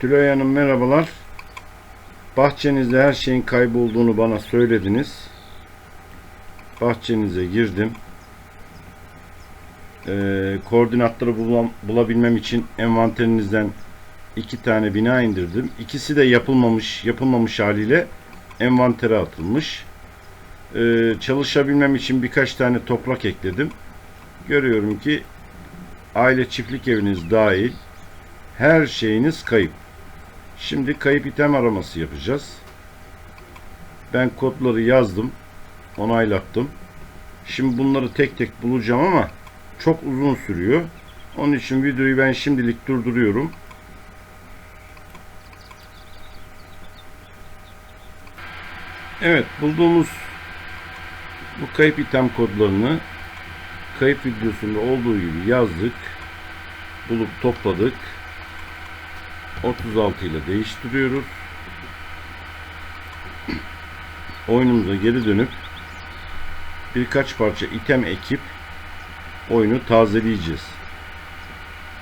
Tülay Hanım merhabalar. Bahçenizde her şeyin kaybolduğunu bana söylediniz. Bahçenize girdim. Ee, koordinatları bulam- bulabilmem için envanterinizden iki tane bina indirdim. İkisi de yapılmamış, yapılmamış haliyle envantere atılmış. Ee, çalışabilmem için birkaç tane toprak ekledim. Görüyorum ki aile çiftlik eviniz dahil her şeyiniz kayıp. Şimdi kayıp item araması yapacağız. Ben kodları yazdım. Onaylattım. Şimdi bunları tek tek bulacağım ama çok uzun sürüyor. Onun için videoyu ben şimdilik durduruyorum. Evet bulduğumuz bu kayıp item kodlarını kayıp videosunda olduğu gibi yazdık. Bulup topladık. 36 ile değiştiriyoruz. Oyunumuza geri dönüp birkaç parça item ekip oyunu tazeleyeceğiz.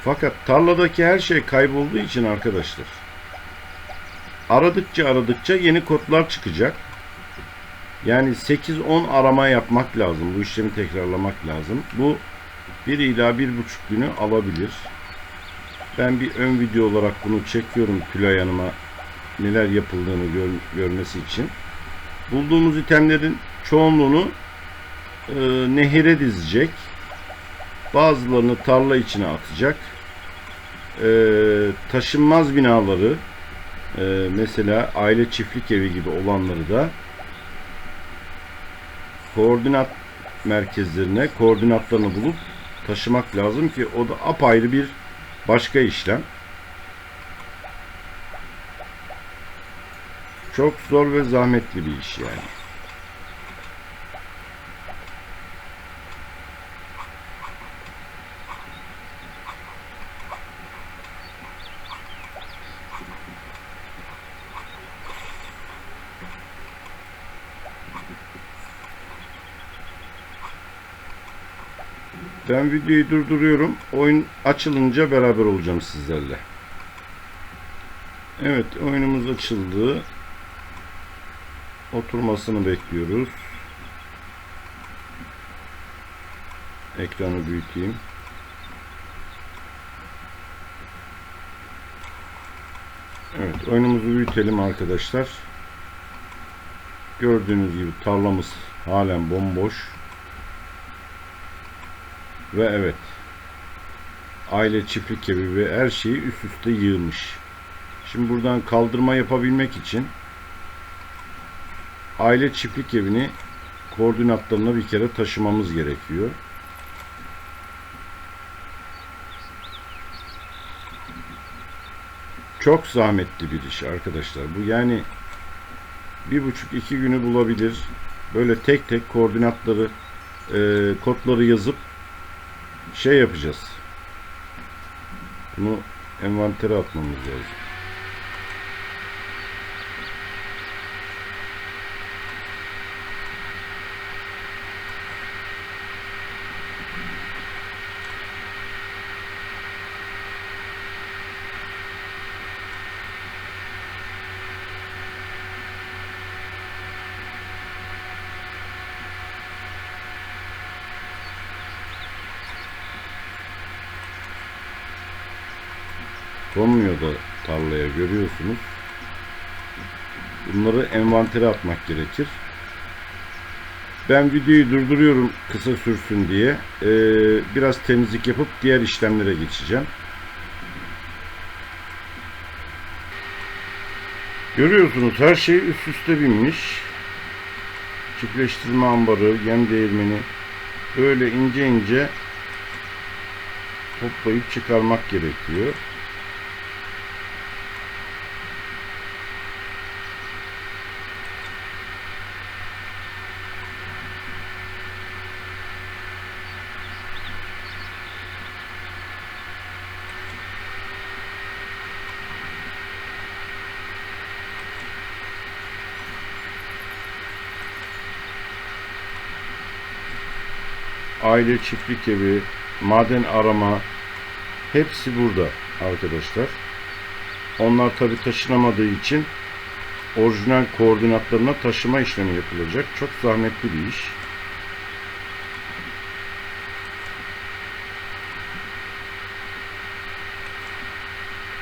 Fakat tarladaki her şey kaybolduğu için arkadaşlar aradıkça aradıkça yeni kodlar çıkacak. Yani 8-10 arama yapmak lazım. Bu işlemi tekrarlamak lazım. Bu 1 ila 1,5 günü alabilir. Ben bir ön video olarak bunu çekiyorum Tülay Hanım'a neler yapıldığını gör- görmesi için. Bulduğumuz itemlerin çoğunluğunu e, nehire dizecek. Bazılarını tarla içine atacak. E, taşınmaz binaları e, mesela aile çiftlik evi gibi olanları da koordinat merkezlerine koordinatlarını bulup taşımak lazım ki o da apayrı bir başka işlem. Çok zor ve zahmetli bir iş yani. Ben videoyu durduruyorum. Oyun açılınca beraber olacağım sizlerle. Evet oyunumuz açıldı. Oturmasını bekliyoruz. Ekranı büyüteyim. Evet oyunumuzu büyütelim arkadaşlar. Gördüğünüz gibi tarlamız halen bomboş. Ve evet. Aile çiftlik evi ve her şeyi üst üste yığmış. Şimdi buradan kaldırma yapabilmek için aile çiftlik evini koordinatlarına bir kere taşımamız gerekiyor. Çok zahmetli bir iş arkadaşlar. Bu yani bir buçuk iki günü bulabilir. Böyle tek tek koordinatları e, kodları yazıp şey yapacağız. Bunu envantere atmamız lazım. Konmuyor da tarlaya görüyorsunuz. Bunları envantere atmak gerekir. Ben videoyu durduruyorum kısa sürsün diye. Ee, biraz temizlik yapıp diğer işlemlere geçeceğim. Görüyorsunuz her şey üst üste binmiş. Çiftleştirme ambarı, yem değirmeni böyle ince ince toplayıp çıkarmak gerekiyor. Aile çiftlik evi, maden arama hepsi burada arkadaşlar. Onlar tabi taşınamadığı için orijinal koordinatlarına taşıma işlemi yapılacak. Çok zahmetli bir iş.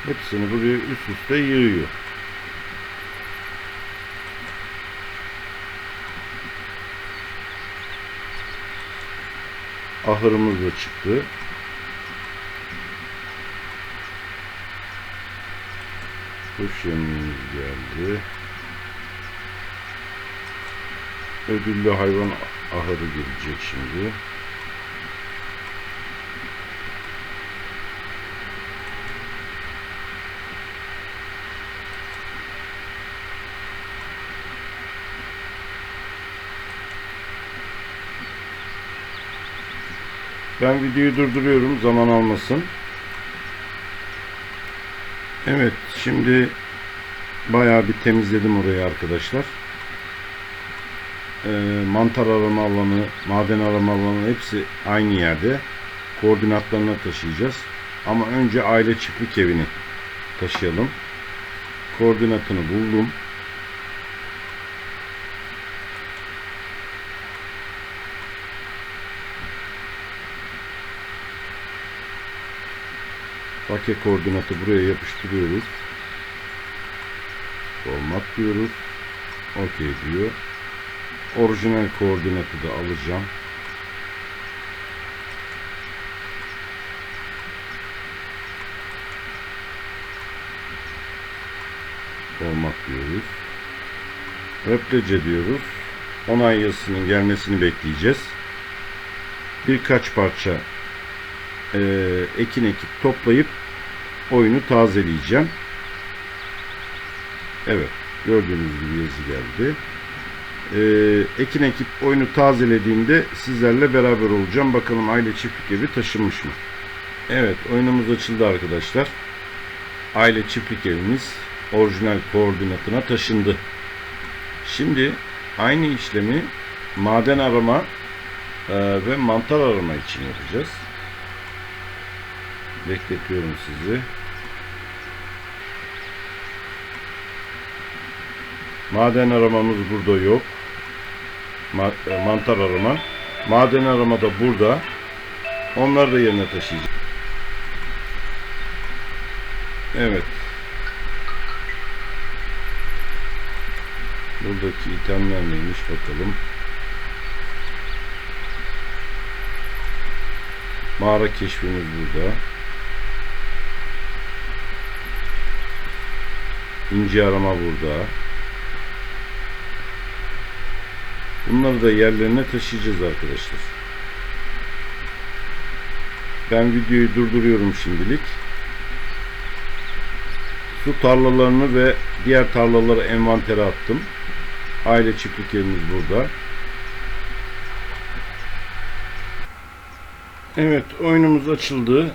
Hepsini buraya üst üste yığıyor. Ahırımız da çıktı. Kuş yemimiz geldi. Ödüllü hayvan ahırı gelecek şimdi. Ben videoyu durduruyorum zaman almasın. Evet şimdi bayağı bir temizledim orayı arkadaşlar. Ee, mantar arama alanı, maden arama alanı hepsi aynı yerde. Koordinatlarına taşıyacağız. Ama önce aile çiftlik evini taşıyalım. Koordinatını buldum. Pake koordinatı buraya yapıştırıyoruz. Format diyoruz. OK diyor. Orijinal koordinatı da alacağım. Format diyoruz. Replece diyoruz. Onay yazısının gelmesini bekleyeceğiz. Birkaç parça e, ekin ekip toplayıp oyunu tazeleyeceğim. Evet. Gördüğünüz gibi yazı geldi. Ee, ekin ekip oyunu tazelediğimde sizlerle beraber olacağım. Bakalım aile çiftlik evi taşınmış mı? Evet. Oyunumuz açıldı arkadaşlar. Aile çiftlik evimiz orijinal koordinatına taşındı. Şimdi aynı işlemi maden arama e, ve mantar arama için yapacağız. Bekletiyorum sizi. Maden aramamız burada yok. E, mantar arama. Maden arama da burada. Onları da yerine taşıyacağım. Evet. Buradaki itemler neymiş bakalım. Mağara keşfimiz burada. İnci arama burada. Bunları da yerlerine taşıyacağız arkadaşlar. Ben videoyu durduruyorum şimdilik. Su tarlalarını ve diğer tarlaları envantere attım. Aile çiftlik evimiz burada. Evet oyunumuz açıldı.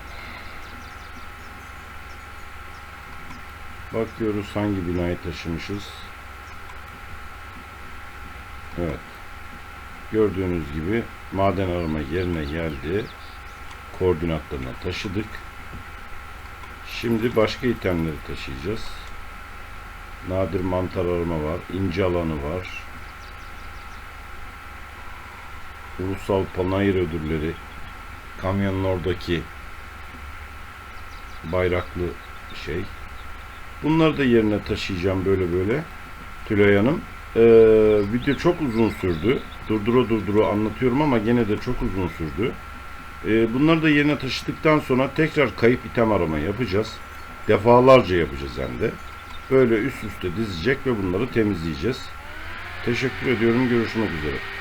Bakıyoruz hangi binayı taşımışız. Evet. Gördüğünüz gibi maden arama yerine geldi. Koordinatlarına taşıdık. Şimdi başka itemleri taşıyacağız. Nadir mantar arama var. ince alanı var. Ulusal Panayır ödülleri. Kamyonun oradaki bayraklı şey. Bunları da yerine taşıyacağım böyle böyle. Tülay Hanım. Ee, video çok uzun sürdü. Durdura durdura anlatıyorum ama gene de çok uzun sürdü. Ee, bunları da yerine taşıdıktan sonra tekrar kayıp item arama yapacağız. Defalarca yapacağız hem de. Böyle üst üste dizecek ve bunları temizleyeceğiz. Teşekkür ediyorum. Görüşmek üzere.